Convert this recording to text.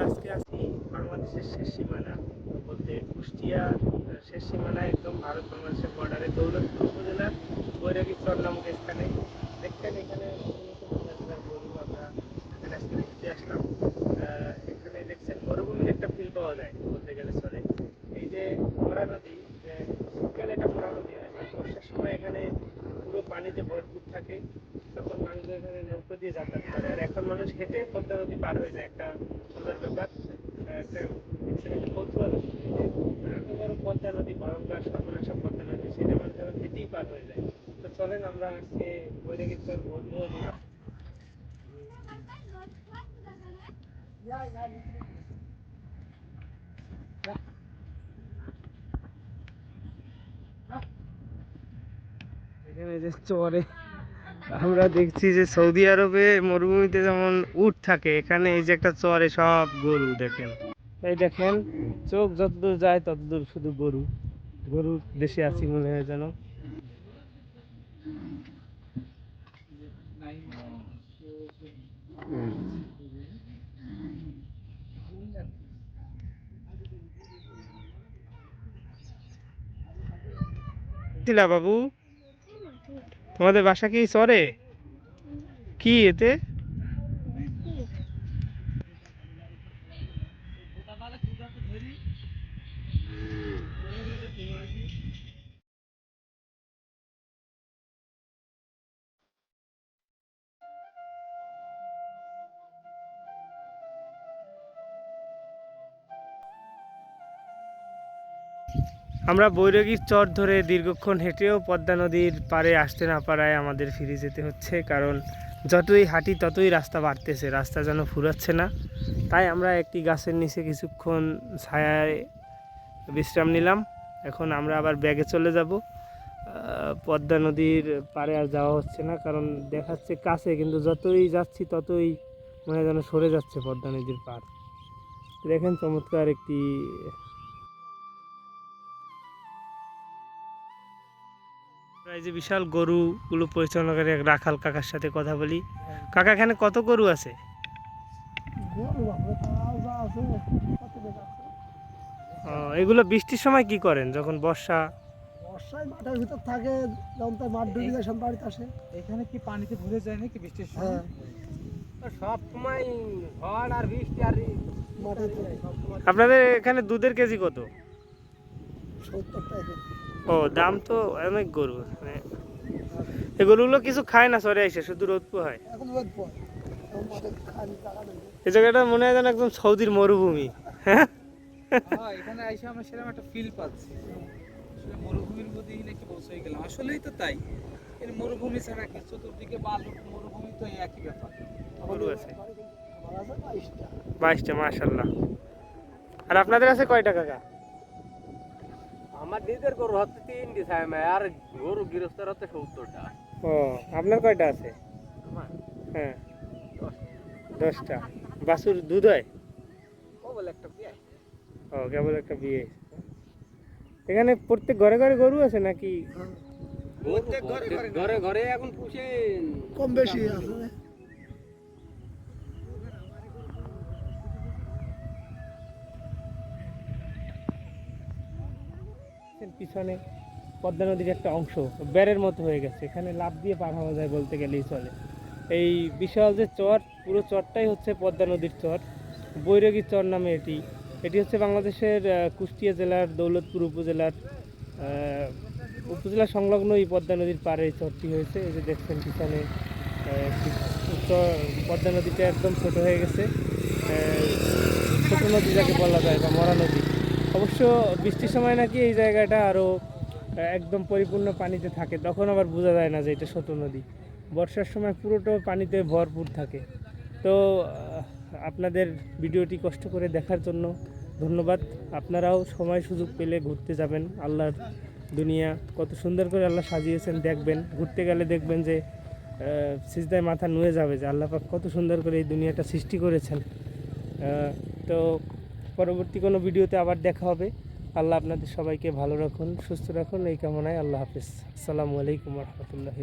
আজকে আছি বাংলাদেশের শেষ সীমানা বলতে কুষ্টিয়া শেষ সীমানা একদম ভারত বাংলাদেশের বর্ডারে দৌলতপুর উপজেলার বৈরাগী চর নামক স্থানে। দেখছেন এখানে গরু এখানে আসলাম এখানে দেখছেন মরুভূমির একটা ফিল পাওয়া যায় বলতে গেলে চলে এই যে মরা নদী যে শীতকালে একটা মরা নদী হয় আর বর্ষার সময় এখানে পুরো পানিতে ভরপুর থাকে তখন মানুষ এখানে নৌকো দিয়ে যাতায়াত করে আর এখন মানুষ হেঁটে পদ্মা নদী পার হয়ে যায় একটা সুন্দর ব্যাপার। পদ্মা নদী, ভয়ঙ্কর সর্বনাশা পদ্মা নদী সেটা মানুষ হেঁটেই পার হয়ে যায়। তো চলেন আমরা আজকে বৈরাগীর বলব এখানে যে চরে আমরা দেখছি যে সৌদি আরবে মরুভূমিতে যেমন উট থাকে, এখানে এই যে একটা চরে সব গরু দেখেন। এই দেখেন, চোখ যতদূর যায় ততদূর শুধু গরু। গরু দেশে আছি মনে হয় যেন। বাবু তোমাদের বাসা কি চরে কি এতে? আমরা বৈরাগীর চর ধরে দীর্ঘক্ষণ হেঁটেও পদ্মা নদীর পাড়ে আসতে না পারায় আমাদের ফিরে যেতে হচ্ছে, কারণ যতই হাঁটি ততই রাস্তা বাড়তেছে, রাস্তা যেন ফুরাচ্ছে না। তাই আমরা একটি গাছের নিচে কিছুক্ষণ ছায়ায় বিশ্রাম নিলাম। এখন আমরা আবার ব্যাগে চলে যাব। পদ্মা নদীর পাড়ে আর যাওয়া হচ্ছে না, কারণ দেখাচ্ছে কাছে, কিন্তু যতই যাচ্ছি ততই মনে যেন সরে যাচ্ছে পদ্মা নদীর পাড়। দেখেন চমৎকার একটি এই যে বিশাল গরুগুলো পরিচালনাকারী এক রাখাল কাকার সাথে কথা বলি। কাকা এখানে কত গরু আছে? এগুলো বৃষ্টির সময় কি করেন যখন বর্ষা? বর্ষায় মাঠের ভিতর থাকে যখন তার মাঠ ডুবে যায় সব বাড়িতে আসে। এখানে কি পানিতে ভরে যায় নাকি বৃষ্টির হ্যাঁ। সব সময় ঝড় আর বৃষ্টি আর আপনাদের এখানে দুধের কেজি কত? সত্তর টাকা। ও দাম তো অনেক গরু মানে এই গরুগুলো কিছু খায় না সরে এসে শুধু রোদ পোহায়। নেই এই জায়গাটা মনে হয় যেন একদম সৌদির মরুভূমি। হ্যাঁ? হ্যাঁ এখানে আমরা সেরকম একটা ফিল পাচ্ছি। মরুভূমির নাকি পৌঁছে গেলাম। আসলেই তো তাই। এর মরুভূমি ছাড়া কি? চতুর্দিকে বালু মরুভূমি তো একই ব্যাপার। গরু আছে। বাইশটা। বাইশটা মাশাল্লাহ আর আপনাদের আছে কয়টা কাকা? আমার নিজের গরু হচ্ছে তিনটি সাইমে আর গরু গৃহস্থের হচ্ছে সত্তরটা। ও আপনার কয়টা আছে? হ্যাঁ দশটা। বাছুর দুধ হয়? ও বলে একটা বিয়ে। ও কেবল একটা বিয়ে। এখানে প্রত্যেক ঘরে ঘরে গরু আছে নাকি? প্রত্যেক ঘরে ঘরে ঘরে এখন পুষে কম বেশি আছে। পিছনে পদ্মা নদীর একটা অংশ ব্যারের মতো হয়ে গেছে। এখানে লাভ দিয়ে পার হওয়া যায় বলতে গেলেই চলে এই বিশাল যে চর, পুরো চরটাই হচ্ছে পদ্মা নদীর চর। বৈরাগী চর নামে এটি। এটি হচ্ছে বাংলাদেশের কুষ্টিয়া জেলার, দৌলতপুর উপজেলার উপজেলা সংলগ্ন এই পদ্মা নদীর পাড়ে এই চরটি হয়েছে। এই যে দেখছেন পিছনে পদ্মা নদীটা একদম ছোট হয়ে গেছে। ছোট নদী যাকে বলা যায় বা মরা নদী। অবশ্য বৃষ্টির সময় নাকি এই জায়গাটা আরও একদম পরিপূর্ণ পানিতে থাকে। তখন আবার বোঝা যায় না যে এটা ছোট নদী। বর্ষার সময় পুরোটা পানিতে ভরপুর থাকে। তো আপনাদের ভিডিওটি কষ্ট করে দেখার জন্য ধন্যবাদ। আপনারাও সময় সুযোগ পেলে ঘুরতে যাবেন। আল্লাহর দুনিয়া কত সুন্দর করে আল্লাহ সাজিয়েছেন, দেখবেন। ঘুরতে গেলে দেখবেন যে সিজদায় মাথা নুয়ে যাবে যে আল্লাপাক কত সুন্দর করে এই দুনিয়াটা সৃষ্টি করেছেন। তো পরবর্তী কোনো ভিডিওতে আবার দেখা হবে। আল্লাহ আপনাদের সবাইকে ভালো রাখুন, সুস্থ রাখুন। এই কামনায় আল্লাহ হাফিজ। আসসালামু আলাইকুম রহমতুল্লাহ